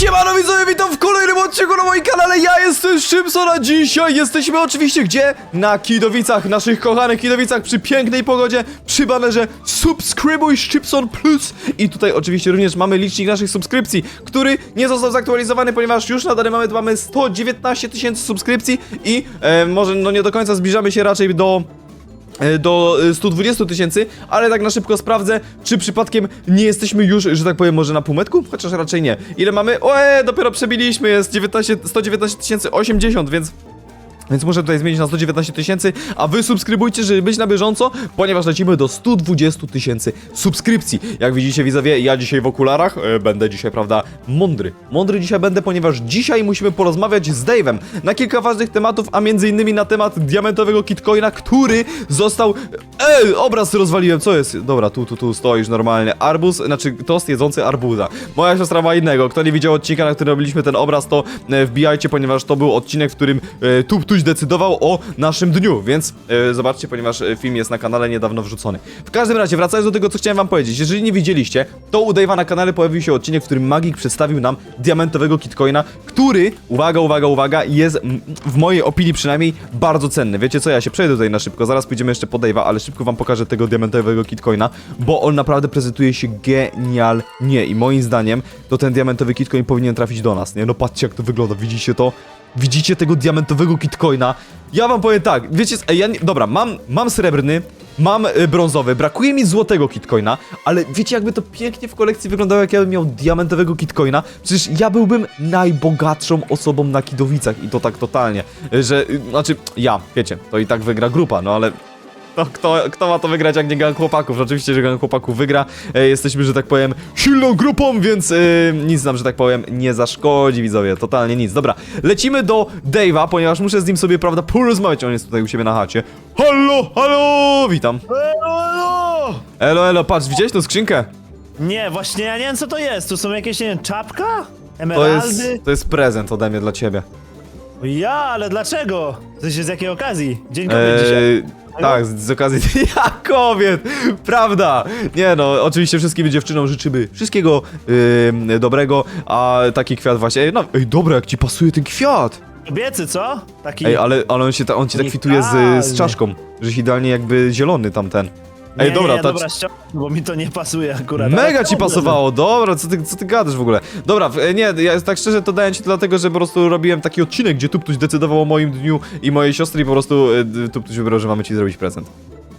Siemano widzowie, witam w kolejnym odcinku na moim kanale, ja jestem Szymson, a dzisiaj jesteśmy oczywiście gdzie? Na Kidowicach, naszych kochanych Kidowicach, przy pięknej pogodzie, przy banerze Subskrybuj Szybson Plus i tutaj oczywiście również mamy licznik naszych subskrypcji, który nie został zaktualizowany, ponieważ już na dany moment mamy 119 tysięcy subskrypcji i e, może no nie do końca zbliżamy się raczej do do e, 120 tysięcy, ale tak na szybko sprawdzę, czy przypadkiem nie jesteśmy już, że tak powiem, może na półmetku? Chociaż raczej nie. Ile mamy? Oe, dopiero przebiliśmy, jest 19, 119 tysięcy 80, więc... Więc muszę tutaj zmienić na 119 tysięcy, a wy subskrybujcie, żeby być na bieżąco, ponieważ lecimy do 120 tysięcy subskrypcji. Jak widzicie widzowie, ja dzisiaj w okularach e, będę dzisiaj, prawda, mądry. Mądry dzisiaj będę, ponieważ dzisiaj musimy porozmawiać z Dave'em na kilka ważnych tematów, a między innymi na temat diamentowego kitcoina, który został... Ej, obraz rozwaliłem, co jest? Dobra, tu, tu, tu stoisz normalnie. Arbuz, znaczy tost jedzący arbuza. Moja siostra ma innego. Kto nie widział odcinka, na którym robiliśmy ten obraz, to e, wbijajcie, ponieważ to był odcinek, w którym e, Decydował o naszym dniu, więc e, zobaczcie, ponieważ e, film jest na kanale niedawno wrzucony. W każdym razie, wracając do tego, co chciałem wam powiedzieć, jeżeli nie widzieliście, to u Dave'a na kanale pojawił się odcinek, w którym Magik przedstawił nam diamentowego kitcoina, który, uwaga, uwaga, uwaga, jest w mojej opinii przynajmniej bardzo cenny. Wiecie co, ja się przejdę tutaj na szybko, zaraz pójdziemy jeszcze po Dave'a, ale szybko wam pokażę tego diamentowego kitcoina, bo on naprawdę prezentuje się genialnie i moim zdaniem to ten diamentowy kitcoin powinien trafić do nas, nie? No patrzcie jak to wygląda, widzicie to? Widzicie tego diamentowego kitcoina? Ja wam powiem tak, wiecie, ja nie, dobra, mam, mam srebrny, mam y, brązowy, brakuje mi złotego kitcoina, ale wiecie jakby to pięknie w kolekcji wyglądało, jak ja bym miał diamentowego kitcoina? Przecież ja byłbym najbogatszą osobą na Kidowicach i to tak totalnie, y, że, y, znaczy, ja, wiecie, to i tak wygra grupa, no ale to kto, kto ma to wygrać, jak nie gang chłopaków? Oczywiście, że gang chłopaków wygra. E, jesteśmy, że tak powiem, silną grupą, więc e, nic nam, że tak powiem, nie zaszkodzi, widzowie. Totalnie nic. Dobra, lecimy do Dave'a, ponieważ muszę z nim sobie, prawda, porozmawiać. On jest tutaj u siebie na chacie. Halo, halo, witam. Elo, elo! Elo, elo, patrz, widziałeś tą skrzynkę? Nie, właśnie ja nie wiem co to jest. Tu są jakieś, nie wiem, czapka? To Emeraldy? jest, to jest prezent ode mnie dla ciebie. Ja, ale dlaczego? W sensie z jakiej okazji? Dzień kobiet dzisiaj. Eee, tak, z, z okazji Dnia Kobiet, prawda? Nie no, oczywiście wszystkim dziewczynom życzymy wszystkiego yy, dobrego, a taki kwiat właśnie, ej, no, ej, dobra, jak ci pasuje ten kwiat. Kobiecy, co? Taki... Ej, ale, ale on się, ta, on ci tak kwituje z, z czaszką, że się idealnie jakby zielony tamten. Nie, Ej, dobra, nie, ta, dobra, ściągnę, bo mi to nie pasuje akurat. Mega ci pasowało, dobra, co ty, co ty gadasz w ogóle? Dobra, w- e, nie, ja tak szczerze to daję ci to dlatego, że po prostu robiłem taki odcinek, gdzie Tuptuś decydował o moim dniu i mojej siostry i po prostu e, Tuptuś wybrał, że mamy ci zrobić prezent.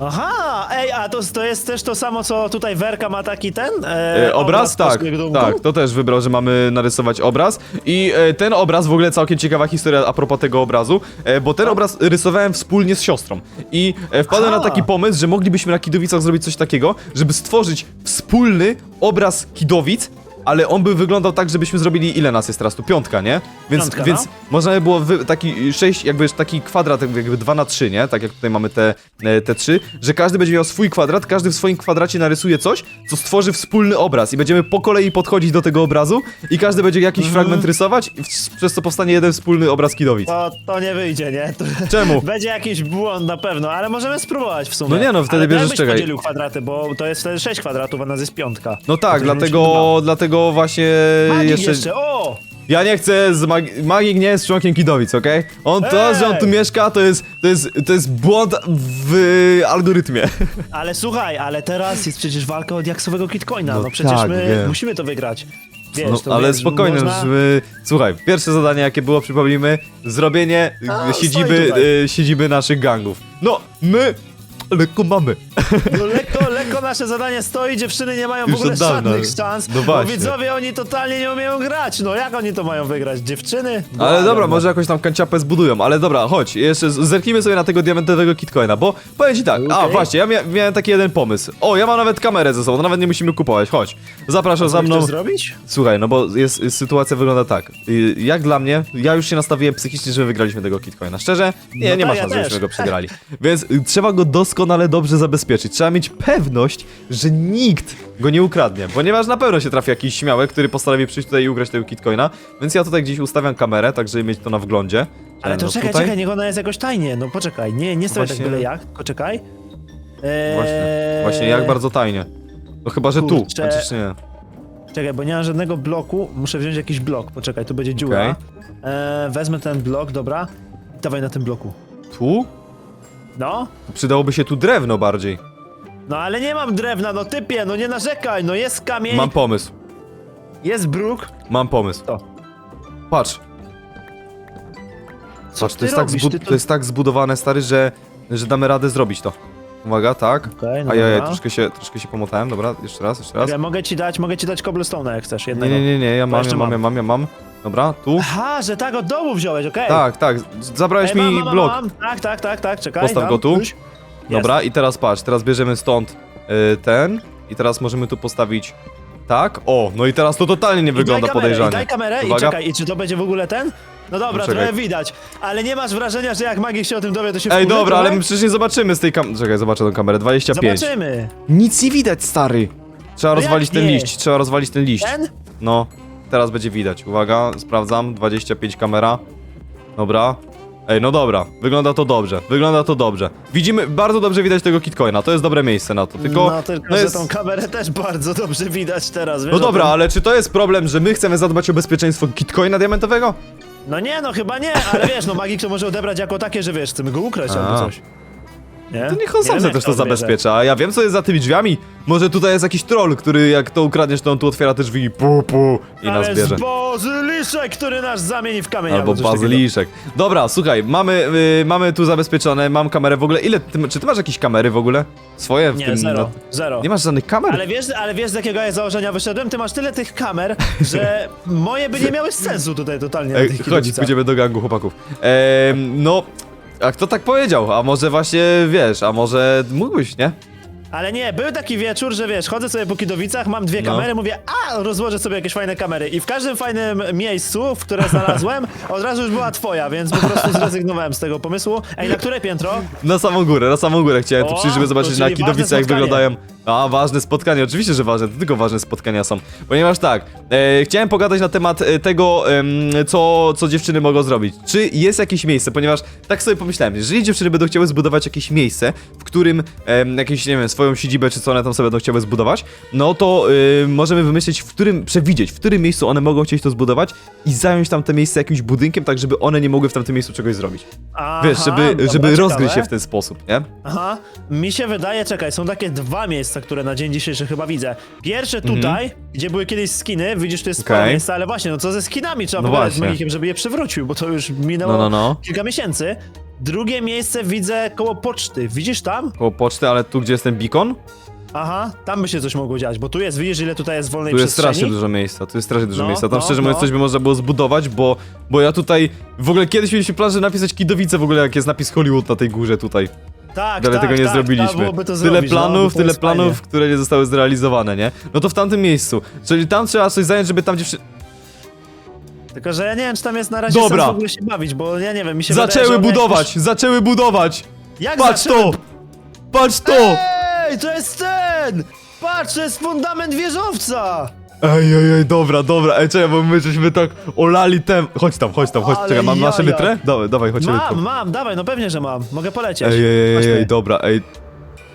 Aha, ej, a to, to jest też to samo, co tutaj Werka ma taki ten? E, obraz? Tak, Polskiego Domku? tak, to też wybrał, że mamy narysować obraz i e, ten obraz, w ogóle całkiem ciekawa historia a propos tego obrazu, e, bo ten obraz rysowałem wspólnie z siostrą i e, wpadłem Aha. na taki pomysł, że moglibyśmy na Kidowicach zrobić coś takiego, żeby stworzyć wspólny obraz Kidowic, ale on by wyglądał tak, żebyśmy zrobili, ile nas jest teraz tu? Piątka, nie? Więc, Piątka, więc no. można by było wy, taki sześć, jakby taki kwadrat, jakby 2 na 3 nie? Tak jak tutaj mamy te, e, te trzy, że każdy będzie miał swój kwadrat, każdy w swoim kwadracie narysuje coś, co stworzy wspólny obraz i będziemy po kolei podchodzić do tego obrazu i każdy będzie jakiś Mhm. fragment rysować, przez co powstanie jeden wspólny obraz Kidowic. To, to nie wyjdzie, nie? To... Czemu? Będzie jakiś błąd na pewno, ale możemy spróbować w sumie. No nie no, wtedy ale bierzesz, czekaj. podzielił kwadraty, bo to jest wtedy 6 kwadratów, a nas jest piątka. No tak, To dlatego, dlatego właśnie Magik jeszcze... jeszcze... o! Ja nie chcę, z Mag Magik nie jest członkiem Kidowic, okej? On to, że on tu Ej! mieszka, to jest, to jest, to jest błąd w algorytmie. Ale słuchaj, ale teraz jest przecież walka o diaksowego kitcoina, no, No przecież tak, my wiem. musimy to wygrać. Wiesz, No, to ale wiesz, spokojnie, można... żeby... Słuchaj, pierwsze zadanie jakie było, przypomnijmy, zrobienie A, y, stoi siedziby, tutaj. y, siedziby naszych gangów. No, my lekko mamy. No lekko, lekko nasze zadanie stoi, dziewczyny nie mają w Już ogóle od dawna. żadnych szans, No bo właśnie. widzowie oni totalnie nie umieją grać, no jak oni to mają wygrać, dziewczyny? Ale Błagam, dobra, no. może jakąś tam kanciapę zbudują, ale dobra, chodź, jeszcze z- zerknijmy sobie na tego diamentowego kitcoina, bo powiem ci tak, a Okej. właśnie, ja mia miałem taki jeden pomysł. O, ja mam nawet kamerę ze sobą, nawet nie musimy kupować, chodź. Zapraszam za mną. chcesz zrobić? Słuchaj, no bo jest, jest, sytuacja wygląda tak. Y, Jak dla mnie, ja już się nastawiłem psychicznie, że wygraliśmy tego kitcoina. Szczerze, nie, No nie tak, ma ja szans, też. żebyśmy go przegrali. Więc y, trzeba go doskonale dobrze zabezpieczyć. Trzeba mieć pewność, że nikt go nie ukradnie. Ponieważ na pewno się trafi jakiś śmiałek, który postanowi przyjść tutaj i ugrać tego kitcoina. Więc ja tutaj gdzieś ustawiam kamerę, tak żeby mieć to na wglądzie. Ale to no czekaj, tutaj. czekaj, niech ona jest jakoś tajnie, no poczekaj, nie, nie stoi tak Właśnie- byle jak, tylko czekaj. Eee... Właśnie, właśnie jak bardzo tajnie. No chyba, że tu, Kurczę. chociaż nie. Czekaj, bo nie mam żadnego bloku, muszę wziąć jakiś blok. Poczekaj, tu będzie dziura. Okej. E, wezmę ten blok, dobra. Dawaj na tym bloku. Tu? No? Przydałoby się tu drewno bardziej. No ale nie mam drewna, no typie, no nie narzekaj, no jest kamień, Mam pomysł. jest bruk. Mam pomysł. To. Patrz. Patrz, ty to jest, tak robisz? zbu- Ty to jest tak zbudowane, stary, że, że damy radę zrobić to. Uwaga, tak. Okej, no Ajajaj, dobra. troszkę się, troszkę się pomotałem, dobra, jeszcze raz, jeszcze raz. Czekaj, mogę ci dać, mogę ci dać cobblestone'a jak chcesz, Nie, jednego. nie, nie, nie, ja mam, jeszcze ja mam, mam. ja mam, ja mam. Dobra, tu. Aha, że tak od dołu wziąłeś, okej. Tak, tak, z- zabrałeś Ej, mi mam, mam, blok. Mam. Tak, tak, tak, tak, czekaj. Postaw dam, go tu. już. Dobra, i teraz patrz, teraz bierzemy stąd y, ten i teraz możemy tu postawić tak. O, no i teraz to totalnie nie I wygląda daj kamerę, podejrzanie. I daj kamerę Uwaga. i czekaj, i czy to będzie w ogóle ten? No dobra, No czekaj. trochę widać, ale nie masz wrażenia, że jak magik się o tym dowie, to się Ej, wkurzy dobra, ale trochę? my przecież nie zobaczymy z tej kamery. Czekaj, zobaczę tą kamerę. 25. Zobaczymy. Nic nie widać, stary. Trzeba No rozwalić ten nie? liść, trzeba rozwalić ten liść. Ten? No, teraz będzie widać. Uwaga, sprawdzam. 25 kamera. Dobra. Ej, no dobra, wygląda to dobrze, wygląda to dobrze. Widzimy, bardzo dobrze widać tego kitcoina, to jest dobre miejsce na to, tylko... no tylko, no że jest- tą kamerę też bardzo dobrze widać teraz, wiesz No dobra, tym? ale czy to jest problem, że my chcemy zadbać o bezpieczeństwo kitcoina diamentowego? No nie, no chyba nie, ale wiesz, no magik to może odebrać jako takie, że wiesz, chcemy go ukraść A. albo coś. Nie? To niech on sam wiem, sobie też to zabezpiecza, a ja wiem co jest za tymi drzwiami. Może tutaj jest jakiś troll, który jak to ukradniesz, to on tu otwiera te drzwi i pu pu i nas bierze. bazyliszek, który nas zamieni w kamień Albo bazyliszek. Dobra, słuchaj, mamy, y, mamy tu zabezpieczone, mam kamerę w ogóle. Ile, ty, czy ty masz jakieś kamery w ogóle? Swoje w Nie, tym... zero, na- zero. Nie masz żadnych kamer? Ale wiesz, ale wiesz z jakiego ja założenia wyszedłem? Ty masz tyle tych kamer, że moje by nie miały sensu tutaj totalnie na Ej, tych chodź, kierownicach. pójdziemy do gangu chłopaków. Ehm, no, a kto tak powiedział? A może właśnie, wiesz, a może mógłbyś, nie? Ale nie, był taki wieczór, że wiesz, chodzę sobie po Kidowicach, mam dwie No. kamery, mówię, a rozłożę sobie jakieś fajne kamery. I w każdym fajnym miejscu, w które znalazłem, od razu już była twoja, więc po prostu zrezygnowałem z tego pomysłu. Ej, na które piętro? Na samą górę, na samą górę chciałem tu O, przyjść, żeby to zobaczyć czyli na ważne Kidowice jak spotkanie. wyglądają. A, ważne spotkanie, oczywiście, że ważne, to tylko ważne spotkania są. Ponieważ tak, e, chciałem pogadać na temat e, tego, em, co, co dziewczyny mogą zrobić. Czy jest jakieś miejsce, ponieważ tak sobie pomyślałem, jeżeli dziewczyny będą chciały zbudować jakieś miejsce, w którym em, jakieś, nie wiem, swoją siedzibę, czy co one tam sobie będą chciały zbudować, no to y, możemy wymyślić, w którym, przewidzieć, w którym miejscu one mogą chcieć to zbudować i zająć tam te miejsce jakimś budynkiem, tak żeby one nie mogły w tamtym miejscu czegoś zrobić. Aha, Wiesz, żeby, dobra, żeby ciekawe. rozgryźć się w ten sposób, nie? Aha, mi się wydaje, czekaj, są takie dwa miejsca, które na dzień dzisiejszy chyba widzę. Pierwsze tutaj, gdzie były kiedyś skiny, widzisz, to jest sporo Mhm. Okej. miejsca, ale właśnie, no co ze skinami? Trzeba No pogadać z właśnie. Magikiem, żeby je przywrócił, bo to już minęło No, no, no. kilka miesięcy. Drugie miejsce widzę koło poczty, widzisz tam? Koło poczty, ale tu, gdzie jest ten beacon, Aha, tam by się coś mogło dziać, bo tu jest, widzisz ile tutaj jest wolnej tu jest przestrzeni? strasznie dużo miejsca, tu jest strasznie dużo No, miejsca. Tam no, szczerze mówiąc no. coś by można było zbudować, bo, bo ja tutaj, w ogóle kiedyś mieliśmy plan, że napisać Kidowice w ogóle, jak jest napis Hollywood na tej górze tutaj. Tak, Ale tak, tego nie tak, zrobiliśmy. byłoby to tyle zrobić, no, planów, to tyle planów, fajnie. które nie zostały zrealizowane, nie? No to w tamtym miejscu. Czyli tam trzeba coś zająć, żeby tam dziewczyny... Tylko, że ja nie wiem, czy tam jest na razie Dobra. sens w ogóle się bawić, bo ja nie wiem, mi się Zaczęły wydaje, budować, zaczęły budować! Jakoś... Jak Patrz zaczęły to! Patrz to! Ej, to jest ten! Patrz, to jest fundament wieżowca! Ej, ej, ej, dobra, dobra, ej, czekaj, bo my żeśmy tak olali tem... Chodź tam, chodź tam, chodź, Ale czekaj, mam nasze jaja. litrę? Dawaj, dawaj, chodź Mam, mam, dawaj, no pewnie, że mam. Mogę polecieć. Ej, ej, ej, Chodźmy. ej, dobra, ej.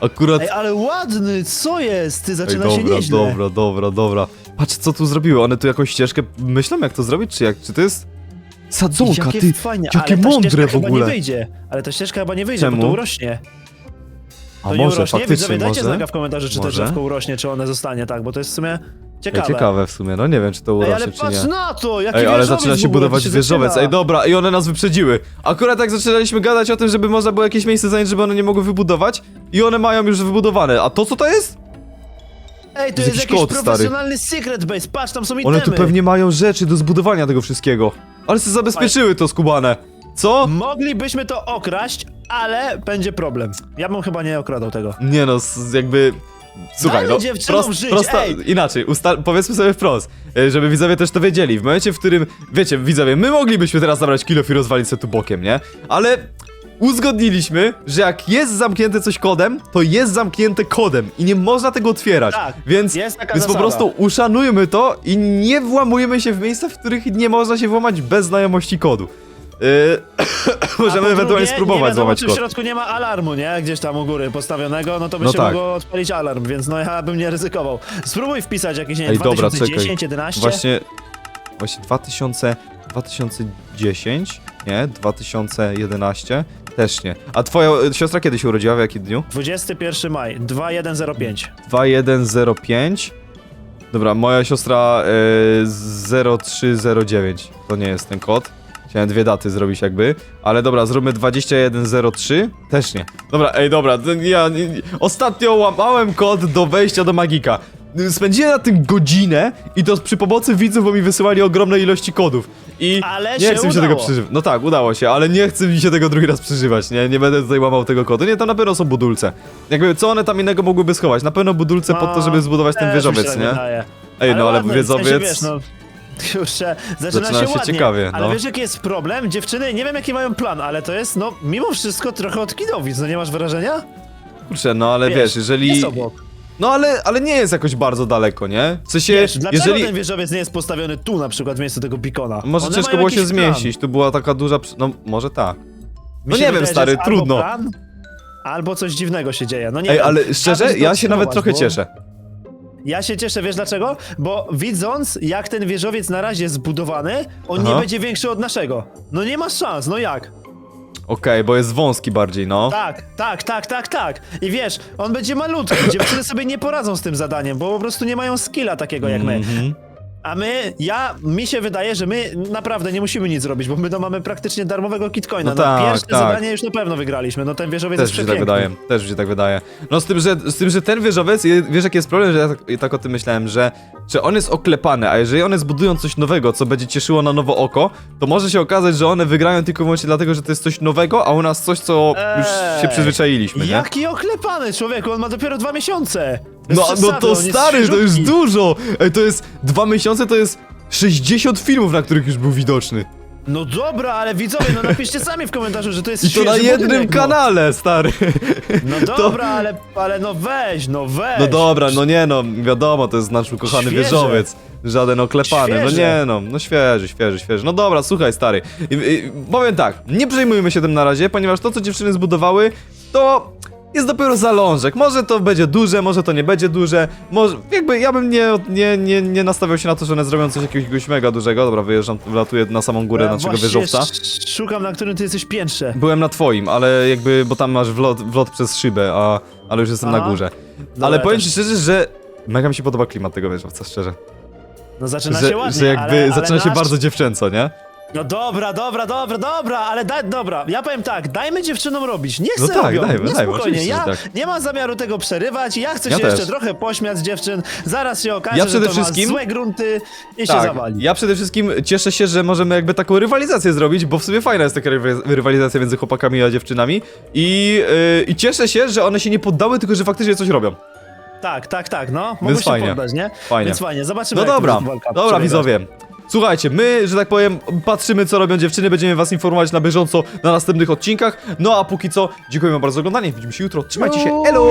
Akurat... Ej, ale ładny, co jest? Ty zaczyna się dobra, nieźle. dobra, dobra, dobra. Patrz, co tu zrobiły. One tu jakąś ścieżkę myślą, jak to zrobić, czy jak? Czy to jest sadzonka, Jakie ty? fajnie, jakie ale ta mądre ścieżka w ogóle. chyba nie wyjdzie. Ale ta ścieżka chyba nie wyjdzie, Czemu? bo to urośnie. A To nie może, urośnie? faktycznie, Widzowie, dajcie może? znaka w komentarzu, czy to Może? drzewko urośnie, czy one zostanie tak, bo to jest w sumie Ej, ciekawe. ciekawe w sumie, no nie wiem, czy to Ej, urośnie, ale czy patrz nie. na to, jaki Ej, ale wieżowiec zaczyna w się ogóle, budować się wieżowiec. zaczyna. Ej, dobra, i one nas wyprzedziły. Akurat jak zaczynaliśmy gadać o tym, żeby można było jakieś miejsce zająć, żeby one nie mogły wybudować i one mają już wybudowane. A to co to jest? Ej, to jest jakiś jakiś kod, stary. profesjonalny secret base, patrz, tam są itemy. One tu pewnie mają rzeczy do zbudowania tego wszystkiego. Ale sobie zabezpieczyły to skubane. Co? Moglibyśmy to okraść, ale będzie problem. Ja bym chyba nie okradał tego. Nie no, s- jakby... Słuchaj, Dajmy no, dziewczynom żyć, ej! inaczej, usta- powiedzmy sobie wprost, e, żeby widzowie też to wiedzieli. W momencie, w którym, wiecie, widzowie, my moglibyśmy teraz zabrać kilof i rozwalić sobie tu bokiem, nie? Ale uzgodniliśmy, że jak jest zamknięte coś kodem, to jest zamknięte kodem i nie można tego otwierać. Tak, więc jest taka więc po zasada. prostu uszanujmy to i nie włamujmy się w miejsca, w których nie można się włamać bez znajomości kodu. Yy, możemy ewentualnie spróbować nie wiadomo, złamać czy w kod. środku nie ma alarmu, nie? Gdzieś tam u góry postawionego, no to by No się tak. mogło odpalić alarm, więc no ja bym nie ryzykował. Spróbuj wpisać jakieś, nie wiem, Ej, dobra, 2010, czekaj. 11? Właśnie, właśnie 2000, 2010, nie? 2011, też nie. A twoja e, siostra kiedy się urodziła, w jakim dniu? 21 maj, 2105. 2105. Dobra, moja siostra e, 0309. To nie jest ten kod. Chciałem dwie daty zrobić jakby. Ale dobra, zróbmy 2103. Też nie. Dobra, ej, dobra. Ja nie- nie- ostatnio łamałem kod do wejścia do Magika. Spędziłem na tym godzinę i to przy pomocy widzów, bo mi wysyłali ogromne ilości kodów. I Ale nie się chcę mi się tego udało. przeżywać. No tak, udało się, ale nie chcę mi się tego drugi raz przeżywać, nie? Nie będę tutaj łamał tego kodu. Nie, to na pewno są budulce. Jakby, co one tam innego mogłyby schować? Na pewno budulce po to, żeby zbudować ten No, też mi się wieżowiec, tak nie? wydaje. Ej, no ale wieżowiec... W sensie, wiesz, no, kurczę, zaczyna, Zaczyna się, się ładnie, ciekawie, Ale no. wiesz jaki jest problem? Dziewczyny, nie wiem jaki mają plan, ale to jest, no, mimo wszystko trochę od kidowic, no nie masz wrażenia? Kurczę, no ale Wiesz, jeżeli... Jest obok. No ale, ale nie jest jakoś bardzo daleko, nie? W sensie, Wiesz, dlaczego jeżeli... ten wieżowiec nie jest postawiony tu na przykład w miejscu tego pikona? Może One ciężko mają było się jakiś zmieścić, tu była taka duża... przy- No, może tak. Mi No się nie wiem, wydaje, że stary, jest albo trudno. Plan, albo coś dziwnego się dzieje, no nie Ej, wiem. ale szczerze, ja się nawet trochę cieszę. Ja się cieszę, wiesz dlaczego? Bo widząc, jak ten wieżowiec na razie jest zbudowany, on Aha. nie będzie większy od naszego. No nie ma szans, no jak? Okej, bo jest wąski bardziej, no. Tak, tak, tak, tak, tak. I wiesz, on będzie malutki. Dziewczyny sobie nie poradzą z tym zadaniem, bo po prostu nie mają skilla takiego jak my. Mhm. A my, ja, mi się wydaje, że my naprawdę nie musimy nic zrobić, bo my to mamy praktycznie darmowego kitcoina. No No, tak, pierwsze tak. zadanie już na pewno wygraliśmy, no ten wieżowiec Też jest mi się tak przepiękny. wydaje, też mi się tak wydaje. No z tym, że, z tym, że ten wieżowiec, je- wiesz jaki jest problem, że ja tak, ja tak o tym myślałem, że, że on jest oklepany, a jeżeli one zbudują coś nowego, co będzie cieszyło na nowo oko, to może się okazać, że one wygrają tylko i wyłącznie dlatego, że to jest coś nowego, a u nas coś, co już się Ej, przyzwyczailiśmy, nie? Jaki oklepany człowieku, on ma dopiero dwa miesiące. Bez No, no przesady, to on jest stary, to już świeżutki. dużo! Ej, to jest dwa miesiące, to jest 60 filmów, na których już był widoczny. No dobra, ale widzowie, no napiszcie sami w komentarzu, że to jest I to na świeży jednym budynek, kanale, stary. No, no dobra, ale, ale no weź, no weź. No dobra, no nie no, wiadomo, to jest nasz ukochany Świeże. wieżowiec. Żaden oklepany, no Świeże. nie no, no świeży, świeży, świeży. No dobra, słuchaj stary, I, i, powiem tak, nie przejmujmy się tym na razie, ponieważ to co dziewczyny zbudowały, to jest dopiero zalążek. Może to będzie duże, może to nie będzie duże, może, jakby ja bym nie, nie, nie, nie nastawiał się na to, że one zrobią coś jakiegoś mega dużego. Dobra, wyjeżdżam, wlatuję na samą górę Ja naszego właśnie wieżowca. sz- Szukam, na którym ty jesteś piętrze. Byłem na twoim, ale jakby, bo tam masz wlot, wlot przez szybę, a, ale już jestem na Aha. górze. Dobra, ale powiem ci szczerze, że mega mi się podoba klimat tego wieżowca, szczerze. No zaczyna że, się ładnie, że jakby ale, ale zaczyna się nasz... bardzo dziewczęco, nie? No dobra, dobra, dobra, dobra, ale daj, dobra, ja powiem tak, dajmy dziewczynom robić, niech No se tak, robią, dajmy, nie dajmy, spokojnie, oczywiście, ja że tak. nie mam zamiaru tego przerywać, ja chcę Ja się też. jeszcze trochę pośmiać z dziewczyn, zaraz się okaże, Ja że przede to wszystkim- ma złe grunty i się Tak, zawali. ja przede wszystkim cieszę się, że możemy jakby taką rywalizację zrobić, bo w sumie fajna jest taka rywa- rywalizacja między chłopakami a dziewczynami i, yy, i cieszę się, że one się nie poddały, tylko że faktycznie coś robią. Tak, tak, tak, no, mogą Więc się fajnie. poddać, nie? Fajnie. Więc fajnie, zobaczymy No jak dobra, walka dobra widzowie. Słuchajcie, my, że tak powiem, patrzymy co robią dziewczyny, będziemy was informować na bieżąco na następnych odcinkach. No a póki co, dziękuję wam bardzo za oglądanie, widzimy się jutro, trzymajcie się, elo!